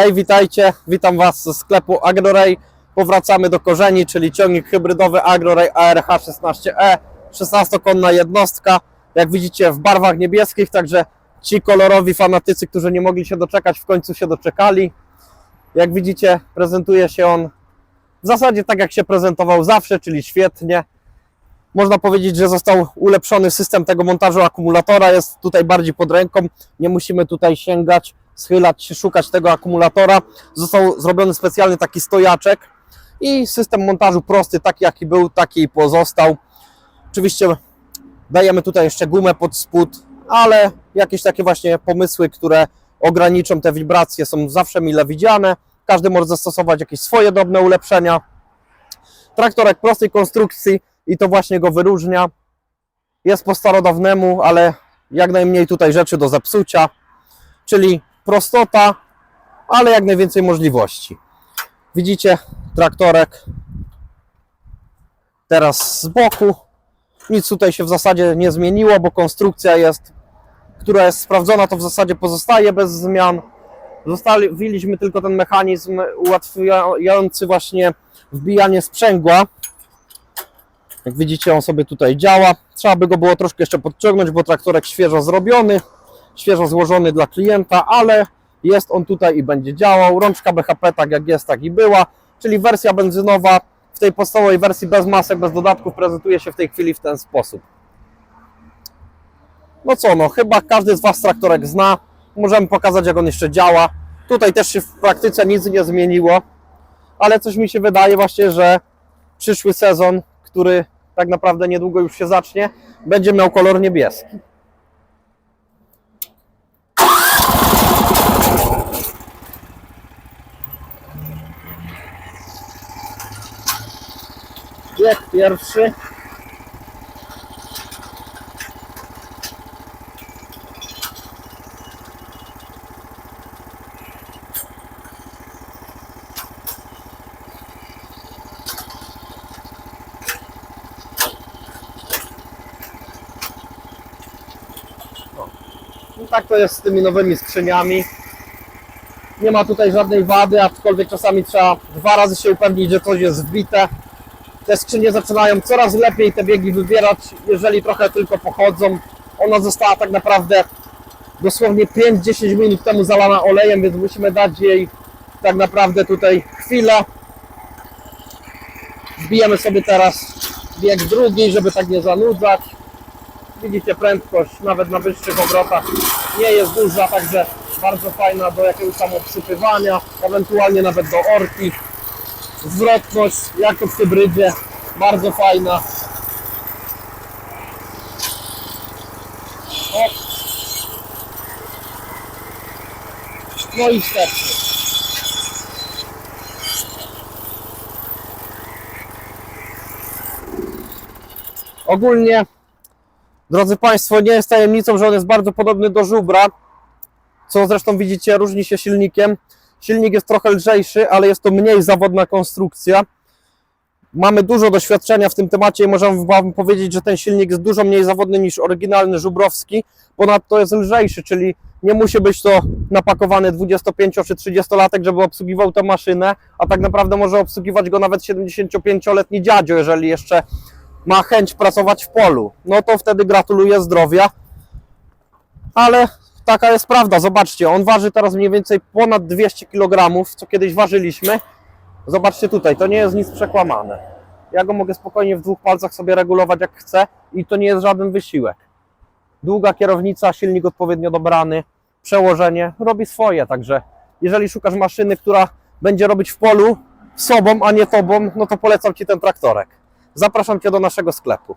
Hej, witajcie, witam Was ze sklepu AgroRay. Powracamy do korzeni, czyli ciągnik hybrydowy AgroRay ARH 16E, 16-konna jednostka, jak widzicie w barwach niebieskich, także ci kolorowi fanatycy, którzy nie mogli się doczekać, w końcu się doczekali. Jak widzicie, prezentuje się on w zasadzie tak, jak się prezentował zawsze, czyli świetnie. Można powiedzieć, że został ulepszony system tego montażu akumulatora, jest tutaj bardziej pod ręką, nie musimy tutaj sięgać, schylać się, szukać tego akumulatora. Został zrobiony specjalny taki stojaczek i system montażu prosty, taki jaki był, taki pozostał. Oczywiście dajemy tutaj jeszcze gumę pod spód, ale jakieś takie właśnie pomysły, które ograniczą te wibracje są zawsze mile widziane. Każdy może zastosować jakieś swoje drobne ulepszenia. Traktorek prostej konstrukcji i to właśnie go wyróżnia. Jest po starodawnemu, ale jak najmniej tutaj rzeczy do zepsucia, czyli prostota, ale jak najwięcej możliwości. Widzicie traktorek teraz z boku. Nic tutaj się w zasadzie nie zmieniło, bo konstrukcja jest, która jest sprawdzona, to w zasadzie pozostaje bez zmian. Zostawiliśmy tylko ten mechanizm ułatwiający właśnie wbijanie sprzęgła. Jak widzicie, on sobie tutaj działa. Trzeba by go było troszkę jeszcze podciągnąć, bo traktorek świeżo zrobiony, świeżo złożony dla klienta, ale jest on tutaj i będzie działał. Rączka BHP tak jak jest, tak i była, czyli wersja benzynowa w tej podstawowej wersji bez masek, bez dodatków prezentuje się w tej chwili w ten sposób. No co, no chyba każdy z Was traktorek zna. Możemy pokazać jak on jeszcze działa. Tutaj też się w praktyce nic nie zmieniło, ale coś mi się wydaje właśnie, że przyszły sezon, który tak naprawdę niedługo już się zacznie, będzie miał kolor niebieski. Bieg pierwszy. No tak to jest z tymi nowymi skrzyniami. Nie ma tutaj żadnej wady, aczkolwiek czasami trzeba dwa razy się upewnić, że coś jest wbite. Te skrzynie zaczynają coraz lepiej te biegi wybierać, jeżeli trochę tylko pochodzą. Ona została tak naprawdę dosłownie 5-10 minut temu zalana olejem, więc musimy dać jej tak naprawdę tutaj chwilę. Wbijemy sobie teraz bieg drugi, żeby tak nie zanudzać. Widzicie prędkość nawet na wyższych obrotach nie jest duża, także bardzo fajna do jakiegoś tam obsypywania, ewentualnie nawet do orki. Zwrotność, jak to w hybrydzie, bardzo fajna. O. No i wsteczny. Ogólnie Drodzy Państwo, nie jest tajemnicą, że on jest bardzo podobny do żubra, co zresztą widzicie, różni się silnikiem. Silnik jest trochę lżejszy, ale jest to mniej zawodna konstrukcja. Mamy dużo doświadczenia w tym temacie i możemy Wam powiedzieć, że ten silnik jest dużo mniej zawodny niż oryginalny żubrowski. Ponadto jest lżejszy, czyli nie musi być to napakowany 25 czy 30-latek, żeby obsługiwał tę maszynę, a tak naprawdę może obsługiwać go nawet 75-letni dziadzio, jeżeli jeszcze ma chęć pracować w polu, no to wtedy gratuluję zdrowia. Ale taka jest prawda, zobaczcie, on waży teraz mniej więcej ponad 200 kg, co kiedyś ważyliśmy. Zobaczcie tutaj, to nie jest nic przekłamane. Ja go mogę spokojnie w dwóch palcach sobie regulować jak chcę i to nie jest żaden wysiłek. Długa kierownica, silnik odpowiednio dobrany, przełożenie robi swoje, także jeżeli szukasz maszyny, która będzie robić w polu sobą, a nie tobą, no to polecam Ci ten traktorek. Zapraszam Cię do naszego sklepu.